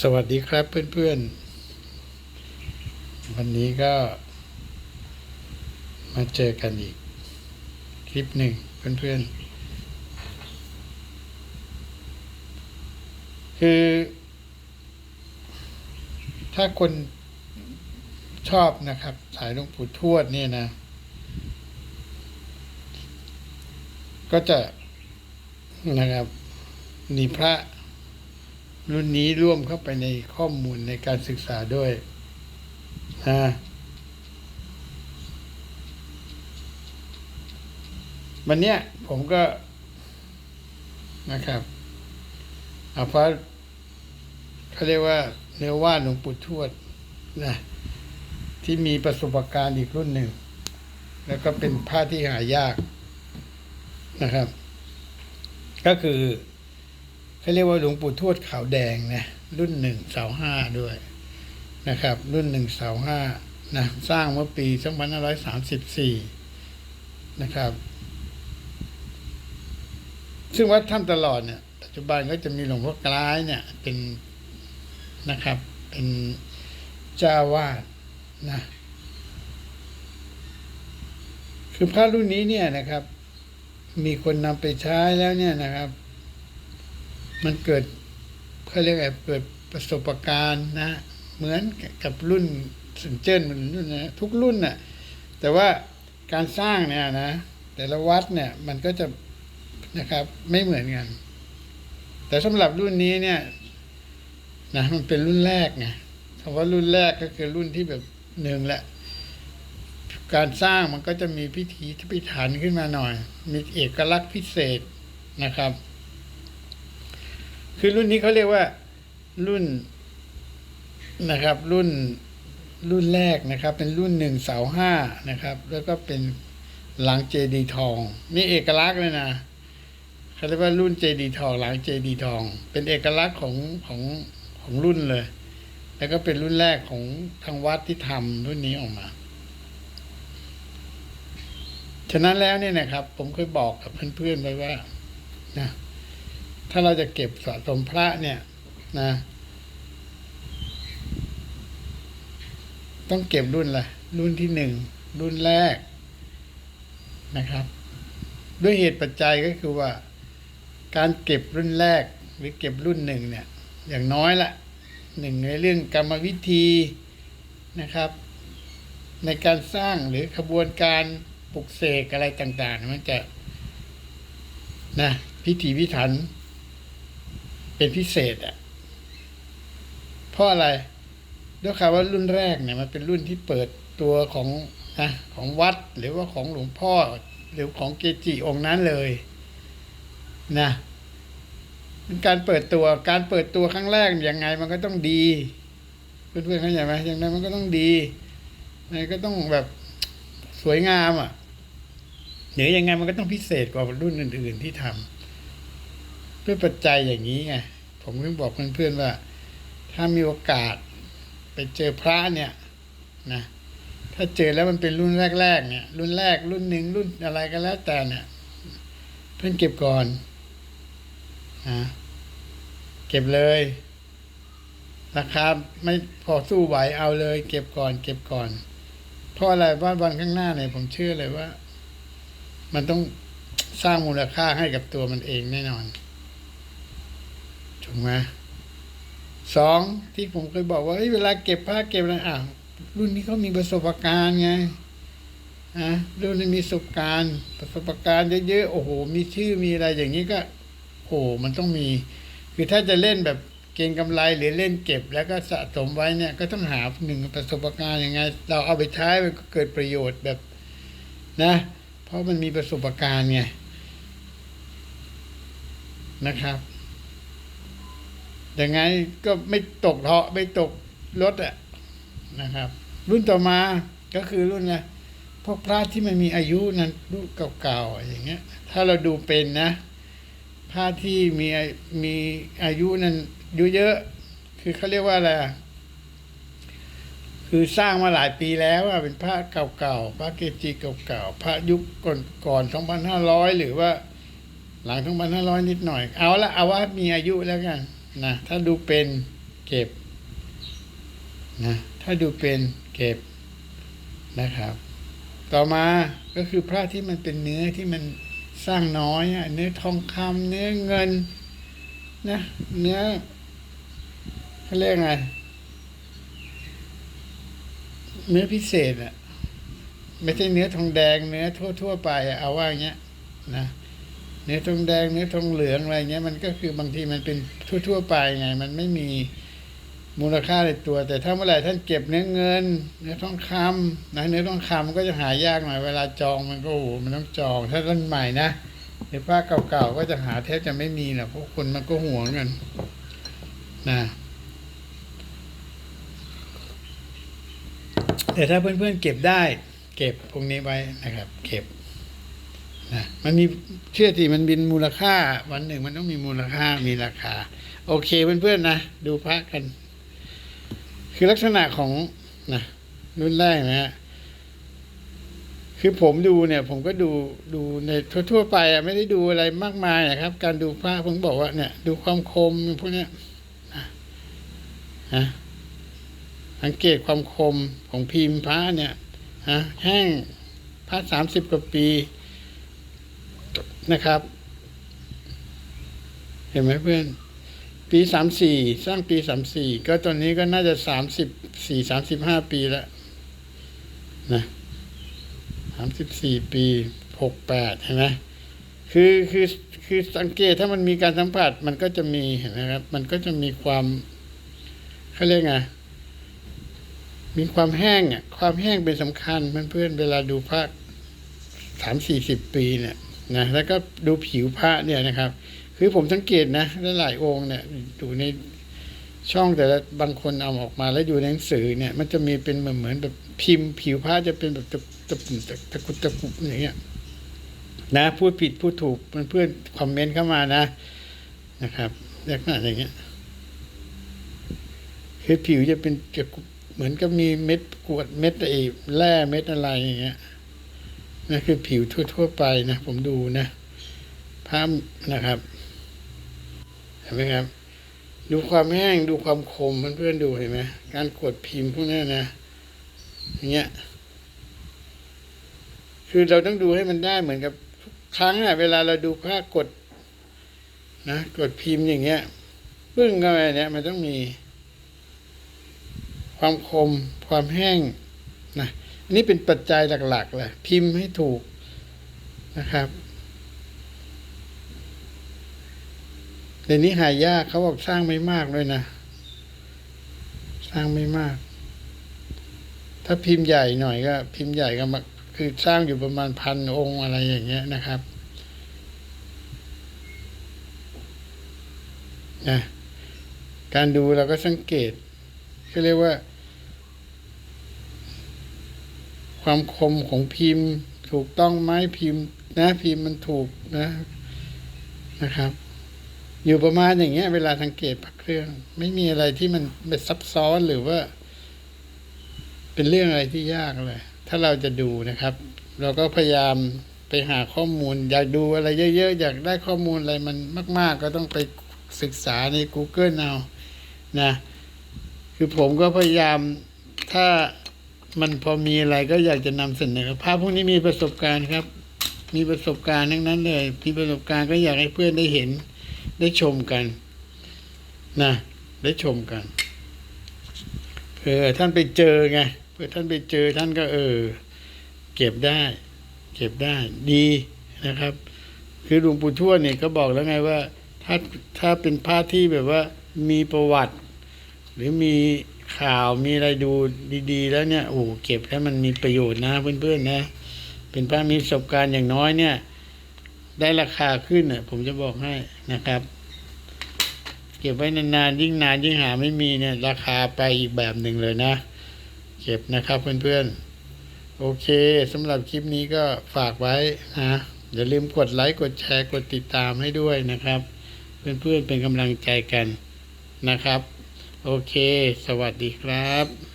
สวัสดีครับเพื่อนๆ วันนี้ก็ มาเจอกันอีก คลิปหนึ่งเพื่อนๆ คือ ถ้าคนชอบนะครับ สายหลวงปู่ทวดเนี่ยนะ ก็จะนะครับมีพระ รุ่นนี้ร่วมเข้าไปในข้อมูลในการศึกษาด้วยนะวันเนี้ยผมก็นะครับอาพระเขาเรียกว่าเนื้อว่าหลวงปู่ทวดนะที่มีประสบการณ์อีกรุ่นหนึ่ง แล้วก็เป็นผ้าที่หายากนะครับ ก็คือ เขาเรียกว่าหลวงปู่ทวดขาวแดงนะรุ่นหนึ่งเสาห้าด้วยนะครับ รุ่นหนึ่งเสาห้านะสร้างเมื่อปีสองพันห้าร้อยสามสิบสี่นะครับ ซึ่งวัดถ้ำตลอดเนี่ยปัจจุบันก็จะมีหลวงพ่อกลายเนี่ย เป็นนะครับ เป็นเจ้าวาดนะคือพระรุ่นนี้เนี่ยนะครับ มีคนนำไปใช้แล้วเนี่ยนะครับ มันเกิดเขาเรียกอะไรเกิดประสบการณ์นะ เหมือนกับรุ่นสินเจิ้นมันรุ่นนะทุกรุ่นน่ะแต่ว่าการสร้างเนี่ยนะ แต่ละวัดเนี่ยมันก็จะนะครับไม่เหมือนกัน แต่สำหรับรุ่นนี้เนี่ยนะมันเป็นรุ่นแรกไงคำว่ารุ่นแรกก็คือรุ่นที่แบบหนึ่งแหละ การสร้างมันก็จะมีพิธีพิถันขึ้นมาหน่อย มีเอกลักษณ์พิเศษนะครับ คือรุ่นนี้เขาเรียกว่า รุ่นนะครับ รุ่นรุ่นแรกนะครับ เป็นรุ่นหนึ่งเสาห้านะครับ แล้วก็เป็นหลังเจดีทองนี่เอกลักษณ์เลยนะเขาเรียกว่ารุ่นเจดีทอง หลังเจดีทอง เป็นเอกลักษณ์ของของของรุ่นเลย แล้วก็เป็นรุ่นแรกของทางวัดที่ทำรุ่นนี้ออกมาฉะนั้นแล้วเนี่ยนะครับ ผมเคยบอกกับเพื่อนๆไว้ว่านะ ถ้าเราจะเก็บสะสมพระเนี่ยนะ ต้องเก็บรุ่นละรุ่นที่หนึ่งรุ่นแรกนะครับ ด้วยเหตุปัจจัยก็คือว่า การเก็บรุ่นแรกหรือเก็บรุ่นหนึ่งเนี่ย อย่างน้อยละหนึ่งในเรื่องกรรมวิธีนะครับ ในการสร้างหรือขบวนการปลุกเสกอะไรต่าง ๆ มันจะนะพิถีพิถัน เป็นพิเศษอะ เพราะอะไรด้วยคำว่ารุ่นแรกเนี่ยมันเป็นรุ่นที่เปิดตัวของนะของวัดหรือว่าของหลวงพ่อ หรือของเกจิองค์นั้นเลยนะเป็นการเปิดตัวการเปิดตัวครั้งแรกยังไงมันก็ต้องดี เพื่อนๆเข้าใจไหมอย่างนั้นมันก็ต้องดีมันก็ต้องแบบสวยงามอะหรือยังไงมันก็ต้องพิเศษกว่ารุ่นอื่น ๆที่ทำ ด้วยปัจจัยอย่างนี้ไงผมถึงบอกเพื่อนๆว่า ถ้ามีโอกาสไปเจอพระเนี่ยนะถ้าเจอแล้วมันเป็นรุ่นแรก ๆ เนี่ย รุ่นแรก รุ่นหนึ่งรุ่นอะไรก็แล้วแต่เนี่ย เพื่อนเก็บก่อนนะเก็บเลย ราคาไม่พอสู้ไหวเอาเลย เก็บก่อน เก็บก่อน เพราะอะไรว่าวันข้างหน้าเนี่ยผมเชื่อเลยว่า มันต้องสร้างมูลค่าให้กับตัวมันเองแน่นอน ถูกไหมสองที่ผมเคยบอกว่าเวลาเก็บผ้าเก็บอะไรอะรุ่นนี้เขามีประสบการณ์ไงอะรุ่นนี้มีประสบการณ์ ประสบการณ์เยอะๆโอ้โห มีชื่อมีอะไรอย่างนี้ก็ โอ้โหมันต้องมี คือถ้าจะเล่นแบบเก่งกำไรหรือเล่นเก็บ แล้วก็สะสมไว้เนี่ย ก็ต้องหาหนึ่งประสบการณ์ยังไง เราเอาไปใช้มันก็เกิดประโยชน์แบบนะ เพราะมันมีประสบการณ์ไงนะครับ อย่างไงก็ไม่ตกเทาะไม่ตกรถอะนะครับ รุ่นต่อมาก็คือรุ่นอะไรพวกพระที่มันมีอายุนั้นรุ่นเก่าๆอย่างเงี้ย ถ้าเราดูเป็นนะพระที่มีมีอายุนั้นอายุเยอะคือเขาเรียกว่าอะไรคือสร้างมาหลายปีแล้วอะเป็นพระเก่าๆพระเกจิเก่าๆพระยุคก่อนๆสองพันห้าร้อยหรือว่า หลังสองพันห้าร้อยนิดหน่อย เอาละเอาว่ามีอายุแล้วกัน นะถ้าดูเป็นเก็บนะถ้าดูเป็นเก็บนะครับ ต่อมาก็คือพระที่มันเป็นเนื้อที่มันสร้างน้อยอะเนื้อทองคำเนื้อเงินนะเนื้อเขาเรียกไงเนื้อพิเศษอะไม่ใช่เนื้อทองแดงเนื้อทั่ว ๆ ไปอะเอาว่าอย่างเงี้ยนะ เนื้อทองแดงเนื้อทองเหลืองอะไรเงี้ยมันก็คือบางทีมันเป็นทั่ว ๆ ไปไง มันไม่มีมูลค่าในตัว แต่ถ้าเมื่อไหร่ท่านเก็บเนื้อเงิน เนื้อทองคำนะเนื้อทองคำก็จะหายากหน่อยเวลาจองมันก็โอ้โหมันต้องจอง ถ้ารุ่นใหม่นะในผ้าเก่าๆก็จะหาแทบจะไม่มีนะเพราะคนมันก็ห่วงกันนะแต่ถ้าเพื่อนๆเก็บได้ เก็บพวกนี้ไว้นะครับ เก็บ นะมันมีเชื่อที่มันบินมูลค่า วันหนึ่งมันต้องมีมูลค่ามีราคา โอเคเพื่อนๆนะดูพระกัน คือลักษณะของนะรุ่นแรกนะฮะคือผมดูเนี่ย ผมก็ดูดูในทั่วๆไปอะไม่ได้ดูอะไรมากมายนะครับ การดูพระผมบอกว่าเนี่ย ดูความคมพวกเนี้ยนะนะสังเกตความคมของพิมพ์พระเนี่ยฮะแห้งพระสามสิบกว่าปี นะครับ เห็นไหมเพื่อน ปีสามสี่สร้างปีสามสี่ก็ตอนนี้ก็น่าจะสามสิบสี่สามสิบห้าปีแล้วนะสามสิบสี่ปีหกแปดเห็นไหมคือคือคือสังเกตถ้ามันมีการสัมผัสมันก็จะมีเห็นไหมครับ มันก็จะมีความเขาเรียกไงมีความแห้งอะความแห้งเป็นสำคัญเพื่อนๆเวลาดูพระสามสี่สิบปีเนี่ย นะแล้วก็ดูผิวพระเนี่ยนะครับ คือผมสังเกตนะหลายองค์เนี่ยดูในช่องแต่ละบางคนเอาออกมาแล้วอยู่ในหนังสือเนี่ย มันจะมีเป็นเหมือนเหมือนแบบพิมพ์ ผิวพระจะเป็นแบบตะตะตะกุดตะกุบอย่างเงี้ยนะพูดผิดพูดถูกเพื่อนๆคอมเมนต์เข้ามานะ นะครับลักษณะอย่างเงี้ยคือผิวจะเป็นจะเหมือนกับมีเม็ดกรวดเม็ดไอ้แร่เม็ดอะไรอย่างเงี้ย นั่นคือผิวทั่ว ๆ ไปนะ ผมดูนะภาพนะครับ เห็นไหมครับ ดูความแห้งดูความคมเพื่อนๆดูเห็นไหมการกดพิมพ์พวกนี้นะอย่างเงี้ยคือเราต้องดูให้มันได้เหมือนกับทุกครั้งอะเวลาเราดูภาพกด นะกดพิมพ์อย่างเงี้ยปึ้งเข้าไปเนี่ยมันต้องมี ความคมความแห้งนะ นนี้เป็นปัจจัยหลักๆเลยพิมพ์ให้ถูกนะครับเดี๋ยวนี้หายากเขาบอกสร้างไม่มากด้วยนะ สร้างไม่มาก ถ้าพิมพ์ใหญ่หน่อยก็ พิมพ์ใหญ่ก็มาคือสร้างอยู่ประมาณพันองค์อะไรอย่างเงี้ยนะครับนะการดูเราก็สังเกตก็เรียกว่า ความคมของพิมพ์ ถูกต้องไหมพิมพ์ นะพิมพ์มันถูกนะนะครับ อยู่ประมาณอย่างเงี้ย เวลาสังเกตพระเครื่อง ไม่มีอะไรที่มันเป็นซับซ้อนหรือว่า เป็นเรื่องอะไรที่ยากเลย ถ้าเราจะดูนะครับ เราก็พยายามไปหาข้อมูล อยากดูอะไรเยอะๆ อยากได้ข้อมูลอะไรมันมาก ๆ ก็ต้องไปศึกษาใน Google เอานะ คือผมก็พยายามถ้า มันพอมีอะไรก็อยากจะนำเสนอภาพพวกนี้มีประสบการณ์ครับ มีประสบการณ์ทั้งนั้นเลยมีประสบการณ์ก็อยากให้เพื่อนได้เห็น ได้ชมกันนะได้ชมกันเผื่อท่านไปเจอไงเผื่อท่านไปเจอท่านก็เออ เก็บได้ เก็บได้ดีนะครับ คือหลวงปู่ทวดเนี่ยก็บอกแล้วไงว่า ถ้าถ้าเป็นพระที่แบบว่ามีประวัติ หรือมี ข่าวมีอะไรดูดี ๆ แล้วเนี่ยโอ้เก็บแล้วมันมีประโยชน์นะเพื่อนๆนะ เป็นพระมีประสบการณ์อย่างน้อยเนี่ย ได้ราคาขึ้นน่ะผมจะบอกให้นะครับ เก็บไว้นานๆยิ่งนานยิ่งหาไม่มีเนี่ย ราคาไปอีกแบบหนึ่งเลยนะ เก็บนะครับเพื่อนๆ โอเคสำหรับคลิปนี้ก็ฝากไว้นะอย่าลืมกดไลค์กดแชร์กดติดตามให้ด้วยนะครับ เพื่อนๆเป็นกำลังใจกันนะครับ โอเค สวัสดีครับ